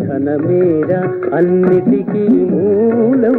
ధనమేర అన్నిటికీ మూలం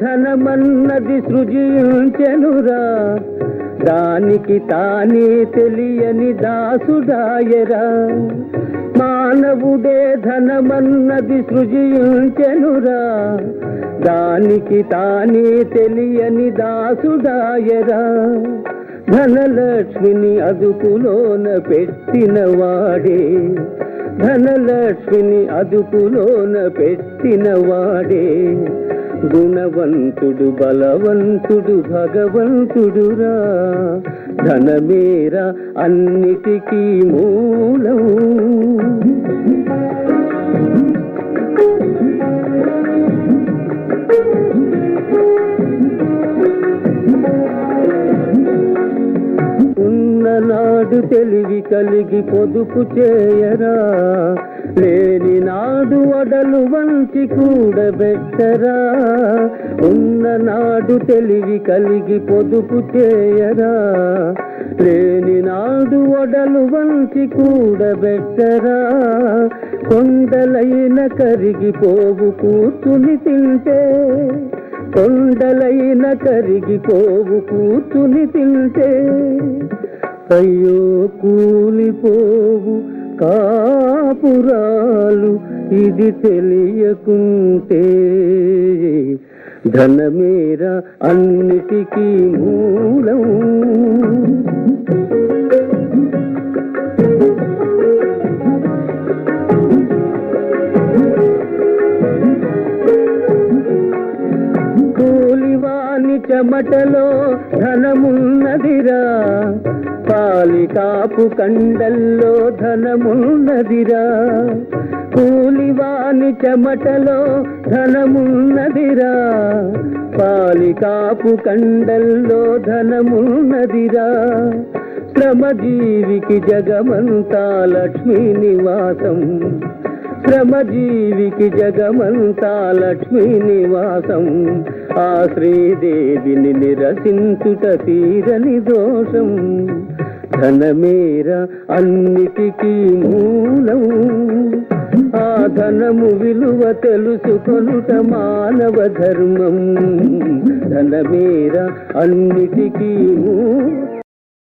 ఘనమన్నది సృజించెనురా. దానికి తానే తెలియని దాసుడాయరా. మానవుడే ధనమన్నది సృజించెనురా. దానికి తానే తెలియని దాసుడాయరా. ధనలక్ష్మిని అదుపులోన పెట్టిన వాడే. ధనలక్ష్మిని అదుపులోన పెట్టిన వాడే. గుణవంతుడు బలవంతుడు భగవంతుడురా. ధనమేరా అన్నిటికీ మూలం. ఉన్ననాడు తెలివి కలిగి పొదుపు చేయరా? లేని నాడు వడలు వంచి కూడబెట్టరా? ఉన్ననాడు తెలివి కలిగి పొదుపు చేయరా? లేని నాడు వడలు వంచి కూడబెట్టరా? కొండలైన కరిగిపోవు కూర్చుని తింటే కొండలైన కరిగిపోవు కూర్చుని తింటే అయ్యో కూలిపోవు కాపురాలు ఇది తెలియకుంటే. ధనమేర అన్నిటికీ మూలం చెమటలో ధనమున్నదిరా. పాలికాపు కండల్లో ధనమున్నదిరా. కూలివాని చెమటలో ధనమున్నదిరా. పాలికాపు కండల్లో ధనమున్నదిరా. శ్రమజీవికి జగమంతా లక్ష్మీ నివాసం. శ్రమజీవికి జగమంతా లక్ష్మీ నివాసం. ఆ శ్రీదేవిని నిరసించుట తీరని దోషం. ధనమేర అన్నిటికీ మూలం. ఆ ధనము విలువ తెలుసుకొనుట మానవ ధర్మం. ధనమేర అన్నిటికీ మూలం